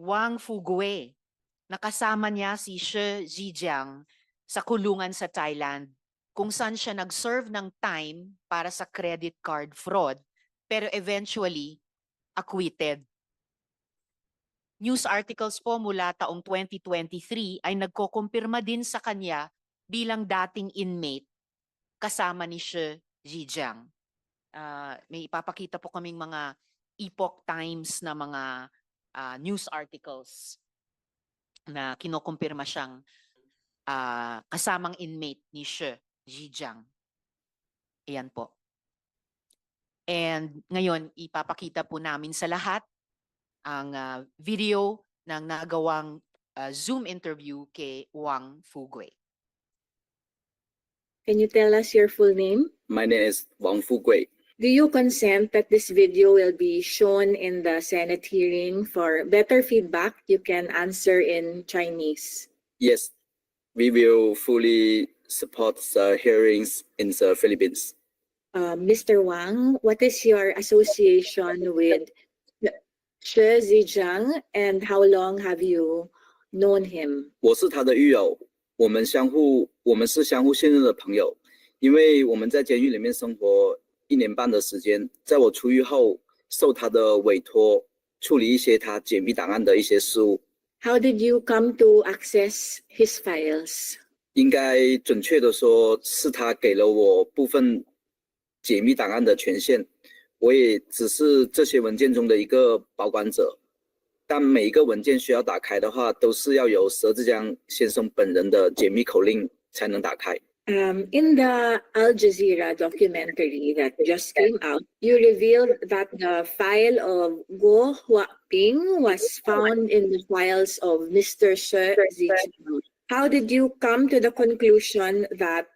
Wang Fugue. Nakasama niya si Shi Zhejiang sa kulungan sa Thailand kung saan siya nag-serve ng time para sa credit card fraud pero eventually acquitted. News articles po mula taong 2023 ay nagkokumpirma din sa kanya bilang dating inmate kasama ni Shi Zhejiang. Ah, may ipapakita po kaming mga Epoch Times na mga ah, news articles na kinokumpirma siyang ah, kasamang inmate ni Shi Zhejiang. Ayan po. And ngayon, ipapakita po namin sa lahat ang ah, video ng nagawang ah, Zoom interview kay Wang Fugue. Can you tell us your full name? My name is Wang Fugui. Do you consent that this video will be shown in the Senate hearing for better feedback? You can answer in Chinese. Yes, we will fully support the hearings in the Philippines. Uh, Mr. Wang, what is your association with Shi Zhejiang and how long have you known him? 我是他的狱友，我们相互，我们是相互信任的朋友，因为我们在监狱里面生活 一年半的时间，在我出狱后，受他的委托处理一些他解密档案的一些事务。How did you come to access his files? 应该准确的说，是他给了我部分解密档案的权限，我也只是这些文件中的一个保管者。但每一个文件需要打开的话，都是要由佘志江先生本人的解密口令才能打开。Um, in the Al Jazeera documentary that just came out, you revealed that the file of Guo Huaping was found in the files of Mr. Shi Zhejiang. How did you come to the conclusion that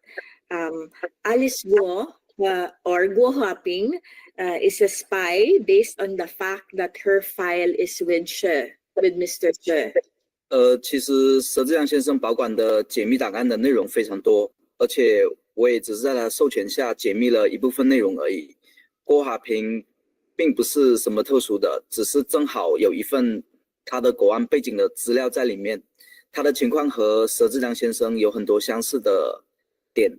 um, Alice Guo uh, or Guo Huaping uh, is a spy based on the fact that her file is with Shi, with Mr. Shi? 呃，其实佘志江先生保管的解密档案的内容非常多， 而且我也只是在他授权下解密了一部分内容而已。郭华平并不是什么特殊的，只是正好有一份他的国安背景的资料在里面。他的情况和佘志良先生有很多相似的点，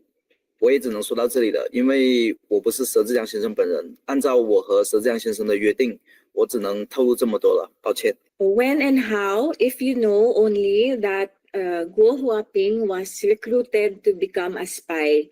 我也只能说到这里了，因为我不是佘志良先生本人。按照我和佘志良先生的约定，我只能透露这么多了，抱歉。When and how, if you know only that uh, Guo Huaping was recruited to become a spy,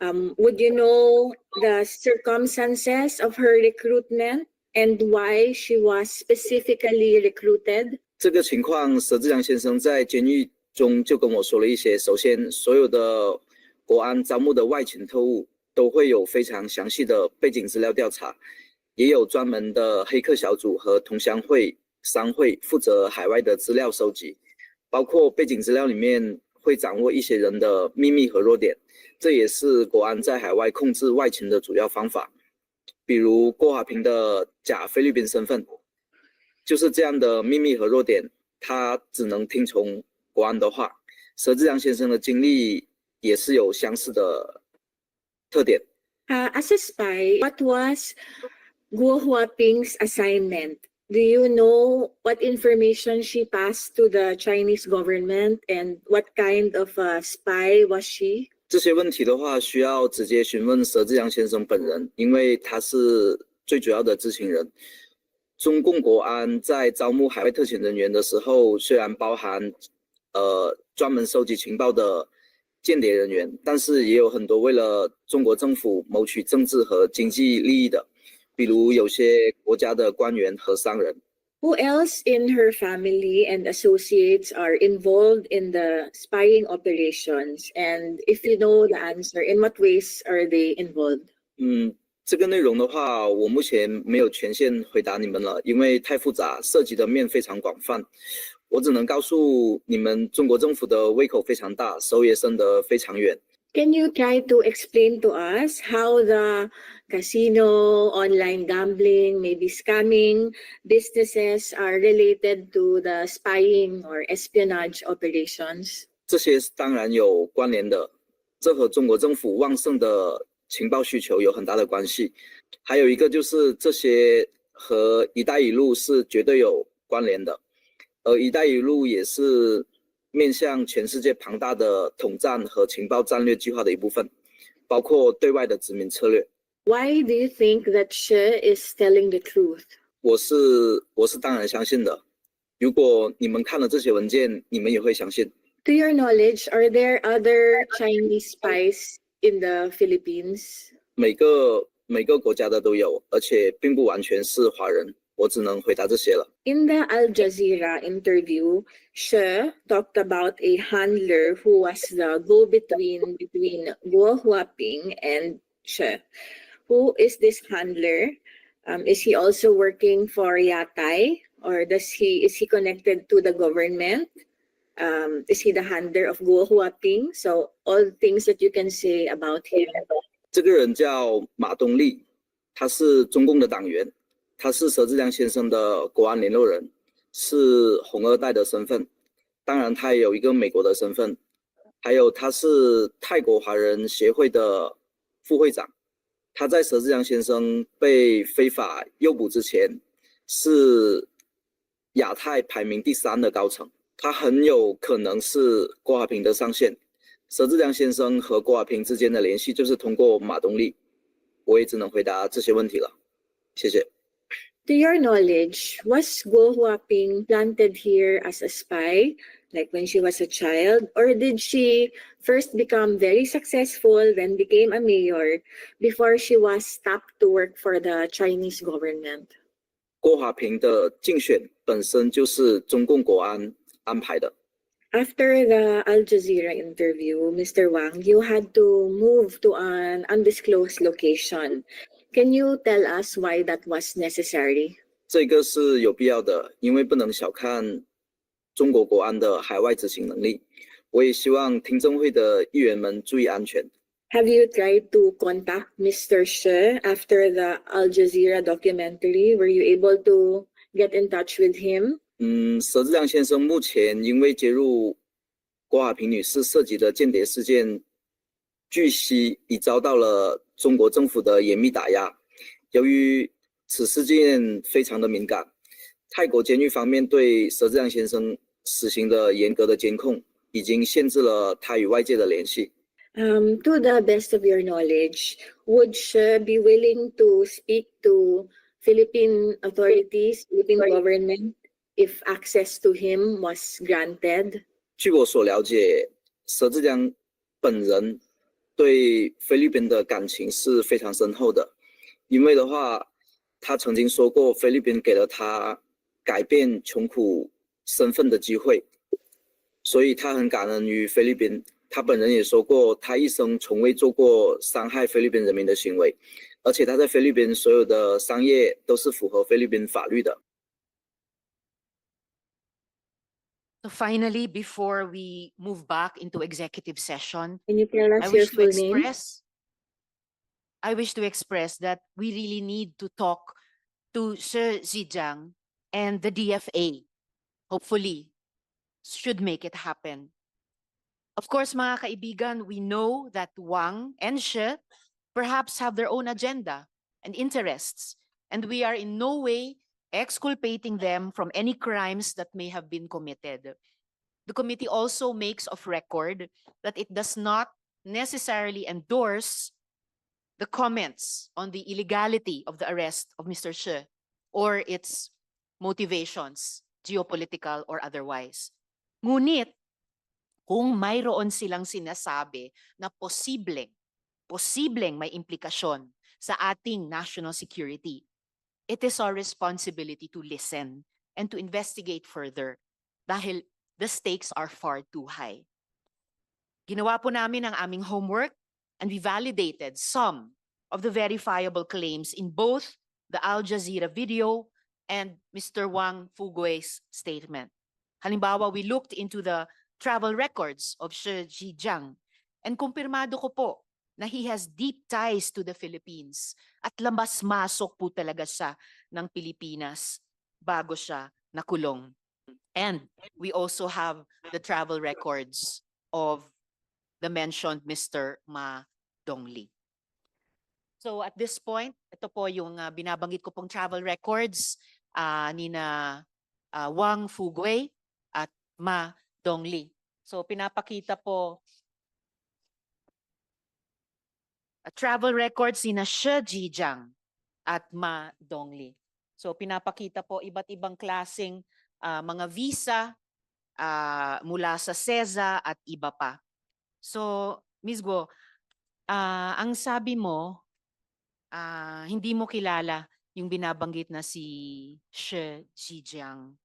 um, would you know the circumstances of her recruitment and why she was specifically recruited? 这个情况，佘志强先生在监狱中就跟我说了一些。首先，所有的国安招募的外勤特务都会有非常详细的背景资料调查，也有专门的黑客小组和同乡会、商会负责海外的资料收集，包括背景资料里面会掌握一些人的秘密和弱点，这也是国安在海外控制外勤的主要方法。比如郭华平的假菲律宾身份，就是这样的秘密和弱点，他只能听从国安的话。佘志阳先生的经历也是有相似的特点。Uh, as a spy, what was Guo Huaping's assignment? Do you know what information she passed to the Chinese government and what kind of a spy was she? 这些问题的话，需要直接询问佘志阳先生本人，因为他是最主要的知情人。中共国安在招募海外特遣人员的时候，虽然包含呃专门收集情报的间谍人员，但是也有很多为了中国政府谋取政治和经济利益的，比如有些国家的官员和商人。 Who else in her family and associates are involved in the spying operations? And if you know the answer, in what ways are they involved? 嗯，这个内容的话，我目前没有权限回答你们了，因为太复杂，涉及的面非常广泛。我只能告诉你们，中国政府的胃口非常大，手也伸得非常远。 Can you try to explain to us how the casino, online gambling, maybe scamming businesses are related to the spying or espionage operations? 这些当然有关联的，这和中国政府旺盛的情报需求有很大的关系。还有一个就是这些和“一带一路”是绝对有关联的。而“一带一路”也是面向全世界庞大的统战和情报战略计划的一部分，包括对外的殖民策略。 Why do you think that She is telling the truth? 我是我是当然相信的。如果你们看了这些文件，你们也会相信。 To your knowledge, are there other Chinese spies in the Philippines? 每个每个国家的都有，而且并不完全是华人。 我只能回答这些了。 In the Al Jazeera interview, She talked about a handler who was the go-between between Guo Huaping and She. Who is this handler? Um, is he also working for Yatai, or does he is he connected to the government? Um, is he the handler of Guo Huaping? So all things that you can say about him. 这个人叫马东立，他是中共的党员， 他是佘志良先生的国安联络人，是红二代的身份。当然，他也有一个美国的身份，还有他是泰国华人协会的副会长。他在佘志良先生被非法诱捕之前，是亚太排名第三的高层。他很有可能是郭华平的上线。佘志良先生和郭华平之间的联系就是通过马东立，我也只能回答这些问题了，谢谢。To your knowledge, was Guo Huaping planted here as a spy, like when she was a child, or did she first become very successful, then became a mayor before she was stopped to work for the Chinese government? 郭华平的竞选本身就是中共国安安排的。 After the Al Jazeera interview, Mr. Wang, you had to move to an undisclosed location. Can you tell us why that was necessary? 这个是有必要的，因为不能小看中国国安的海外执行能力。我也希望听证会的议员们注意安全。 Have you tried to contact Mr. She after the Al Jazeera documentary? Were you able to get in touch with him? 嗯，佘志良先生目前因为揭露郭华平女士涉及的间谍事件，据悉已遭到了 中国政府的严密打压。由于此事件非常的敏感，泰国监狱方面对佘志良先生实行的严格的监控，已经限制了他与外界的联系。Um, to the best of your knowledge, would she be willing to speak to Philippine authorities, Philippine government, if access to him was granted? 据我所了解，佘志良本人对菲律宾的感情是非常深厚的，因为的话，他曾经说过，菲律宾给了他改变穷苦身份的机会，所以他很感恩于菲律宾。他本人也说过，他一生从未做过伤害菲律宾人民的行为，而且他在菲律宾所有的商业都是符合菲律宾法律的。So finally, before we move back into executive session, Can you I your wish to full name? express, I wish to express that we really need to talk to Sir Zhejiang and the DFA. Hopefully, should make it happen. Of course, mga kaibigan, we know that Wang and She perhaps have their own agenda and interests, and we are in no way exculpating them from any crimes that may have been committed. The committee also makes of record that it does not necessarily endorse the comments on the illegality of the arrest of Mr. She or its motivations, geopolitical or otherwise. Ngunit, kung mayroon silang sinasabi na posibleng, posibleng may implikasyon sa ating national security, it is our responsibility to listen and to investigate further dahil the stakes are far too high. Ginawa po namin ang aming homework and we validated some of the verifiable claims in both the Al Jazeera video and Mr. Wang Fugue's statement. Halimbawa, we looked into the travel records of Shi Zhejiang and kumpirmado ko po na he has deep ties to the Philippines at labas-masok po talaga siya ng Pilipinas bago siya nakulong. And we also have the travel records of the mentioned Mr. Ma Dongli. So at this point, ito po yung ah, binabanggit ko pong travel records ah, ni na ah, Wang Fuguay Ma Dongli. So pinapakita po uh, travel records ni na She Jijiang at Ma Dongli. So pinapakita po iba't ibang klasing ah, mga visa ah, mula sa SEZA at iba pa. So, Ms. Guo, ah, ang sabi mo, ah, hindi mo kilala yung binabanggit na si She Jijiang.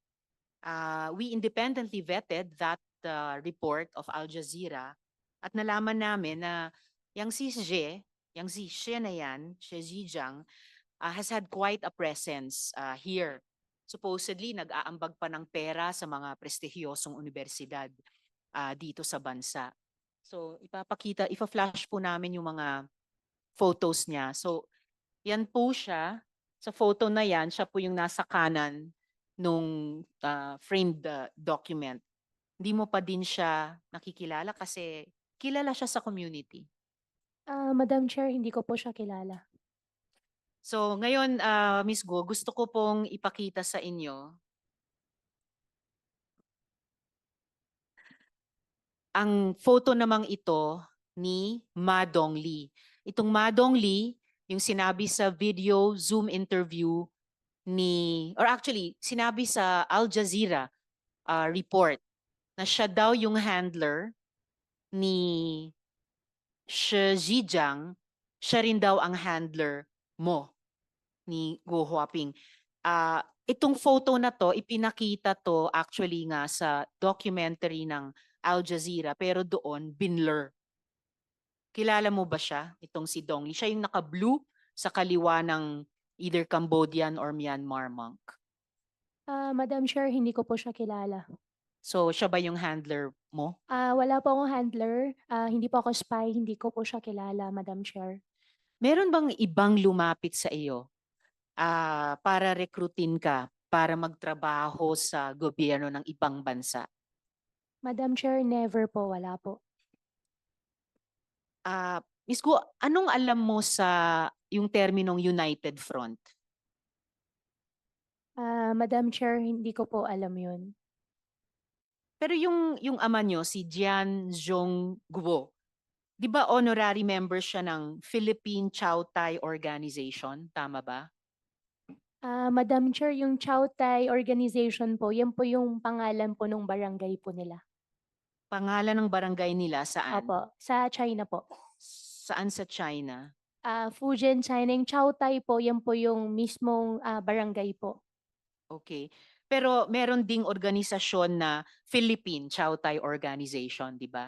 Ah, we independently vetted that uh, report of Al Jazeera at nalaman namin na yang si She, yang si She na yan, She Jijiang, ah, has had quite a presence ah, here. Supposedly, nag-aambag pa ng pera sa mga prestihiyosong universidad ah, dito sa bansa. So, ipapakita, ipa-flash po namin yung mga photos niya. So, yan po siya. Sa photo na yan, siya po yung nasa kanan nung ah, framed ah, document. Hindi mo pa din siya nakikilala kasi kilala siya sa community. Ah, Madam Chair, hindi ko po siya kilala. So ngayon, ah, Miss Go, gusto ko pong ipakita sa inyo ang photo namang ito ni Ma Dongli. Itong Ma Dongli, yung sinabi sa video Zoom interview ni, or actually, sinabi sa Al Jazeera ah, report na siya daw yung handler ni Shi Zhejiang, siya rin daw ang handler mo ni Guo Huaping. Ah, itong photo na to, ipinakita to actually nga sa documentary ng Al Jazeera, pero doon, binlur. Kilala mo ba siya, itong si Dongli? Siya yung naka-blue sa kaliwa ng either Cambodian or Myanmar monk. Ah, Madam Chair, hindi ko po siya kilala. So, siya ba yung handler mo? Ah, wala po akong handler. Ah, hindi po ako spy. Hindi ko po siya kilala, Madam Chair. Meron bang ibang lumapit sa iyo ah, para rekrutin ka para magtrabaho sa gobyerno ng ibang bansa? Madam Chair, never po. Wala po. Ah, Miss Gu, anong alam mo sa yung terminong United Front? Ah, Madam Chair, hindi ko po alam yun. Pero yung yung ama nyo, si Jian Zhong Guo, di ba honorary member siya ng Philippine Chow Tai Organization? Tama ba? Ah, Madam Chair, yung Chow Tai organization po, yan po yung pangalan po nung barangay po nila. Pangalan ng barangay nila saan? Opo, sa China po. Saan sa China? Ah, Fujian, China. Yung Chow Tai po, yan po yung mismong ah, barangay po. Okay. Pero meron ding organisasyon na Philippine Chow Tai Organization, di ba?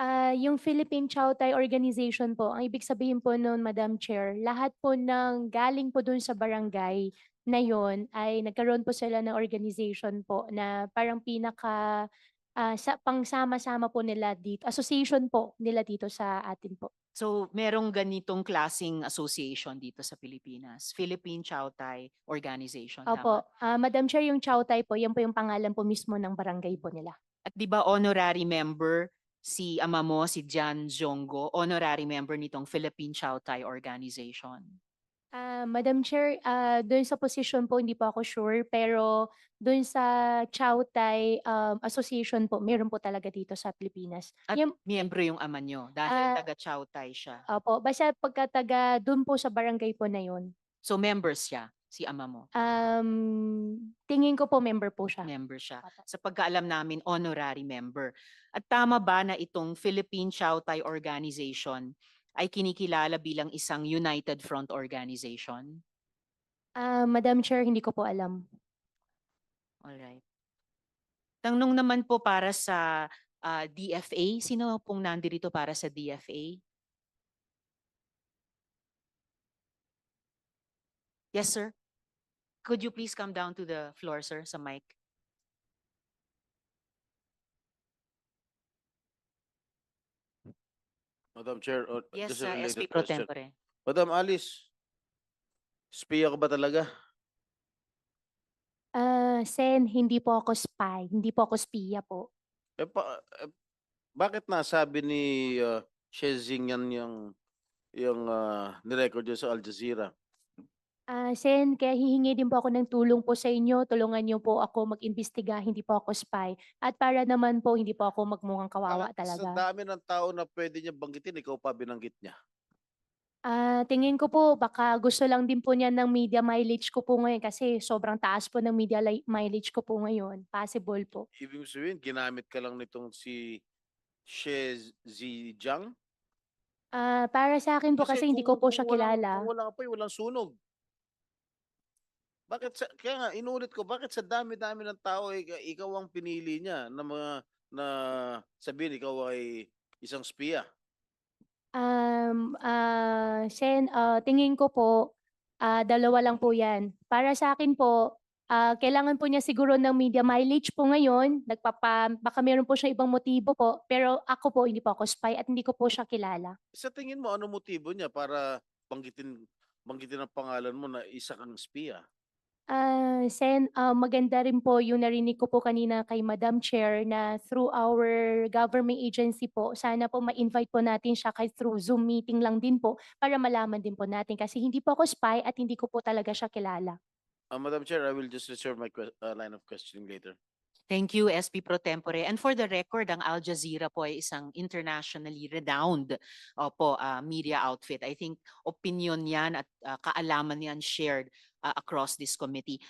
Ah, yung Philippine Chow Organization po, ang ibig sabihin po noon, Madam Chair, lahat po ng galing po dun sa barangay na yon ay nagkaroon po sila ng organization po na parang pinaka ah, sa pangsama-sama po nila dito, association po nila dito sa atin po. So, merong ganitong klasing association dito sa Pilipinas. Philippine Chow Tai Organization. Opo, ah, Madam Chair, yung Chow Tai po, yan po yung pangalan po mismo ng barangay po nila. At di ba honorary member si ama mo, si Jan Zhonggo, honorary member nitong Philippine Chow Tai Organization? Ah, Madam Chair, ah, doon sa position po hindi po ako sure pero doon sa Chow Tai um, Association po, meron po talaga dito sa Pilipinas. At Yan- miyembro yung ama nyo dahil Ah, taga Chow Tai siya. Opo, basta pagkataga doon po sa barangay po na yun. So members siya, si ama mo. Um, tingin ko po member po siya. Member siya. Opo. Sa pagkaalam namin, honorary member. At tama ba na itong Philippine Chow Tai Organization ay kinikilala bilang isang United Front Organization? Ah, Madam Chair, hindi ko po alam. Alright. Tanong naman po para sa ah, DFA. Sino pong nandirito para sa DFA? Yes, sir. Could you please come down to the floor, sir, sa mic? Madam Chair, uh, Yes, just a uh, SP related Pro question. Tempore. Madam Alice, spiya ka ba talaga? Ah, Sen, hindi po ako spy. Hindi po ako spiya po. Eh, pa, eh, bakit nasabi ni uh, Shezing yan yung, yung uh, nirecord niya sa Al Jazeera? Ah, Sen, kaya hihingi din po ako ng tulong po sa inyo. Tulungan niyo po ako mag-imbestiga, hindi po ako spy. At para naman po, hindi po ako magmukhang kawawa Bakit Sa talaga. dami ng tao na pwede niya banggitin, ikaw pa binanggit niya. Ah, tingin ko po baka gusto lang din po niya ng media mileage ko po ngayon kasi sobrang taas po ng media li- mileage ko po ngayon. Possible po. Ibig sabihin, ginamit ka lang nitong si She Zijiang? Ah, para sa akin po kasi, hindi ko kung- po kung siya walang- kilala. Kung wala ka pa, walang sunog. Bakit sa, kaya nga, inulit ko, bakit sa dami-dami ng tao, ikaw, ikaw ang pinili niya na mga, na sabihin, ikaw ay isang spiya. Um, ah, Sen, ah, tingin ko po, ah, dalawa lang po yan. Para sa akin po, ah, kailangan po niya siguro ng media mileage po ngayon. Nagpapa, baka meron po siya ibang motibo po. Pero ako po, hindi po ako spy at hindi ko po siya kilala. Sa tingin mo, ano motibo niya para banggitin, banggitin ang pangalan mo na isa kang spiya? Ah, Sen, ah, maganda rin po yung narinig ko po kanina kay Madam Chair na through our government agency po, sana po ma-invite po natin siya kahit through Zoom meeting lang din po para malaman din po natin kasi hindi po ako spy at hindi ko po talaga siya kilala. Uh, Madam Chair, I will just reserve my que- uh, line of questioning later. Thank you, SP Pro Tempore. And for the record, ang Al Jazeera po ay isang internationally renowned opo, ah, media outfit. I think opinion yan at ah, kaalaman yan shared ah, across this committee.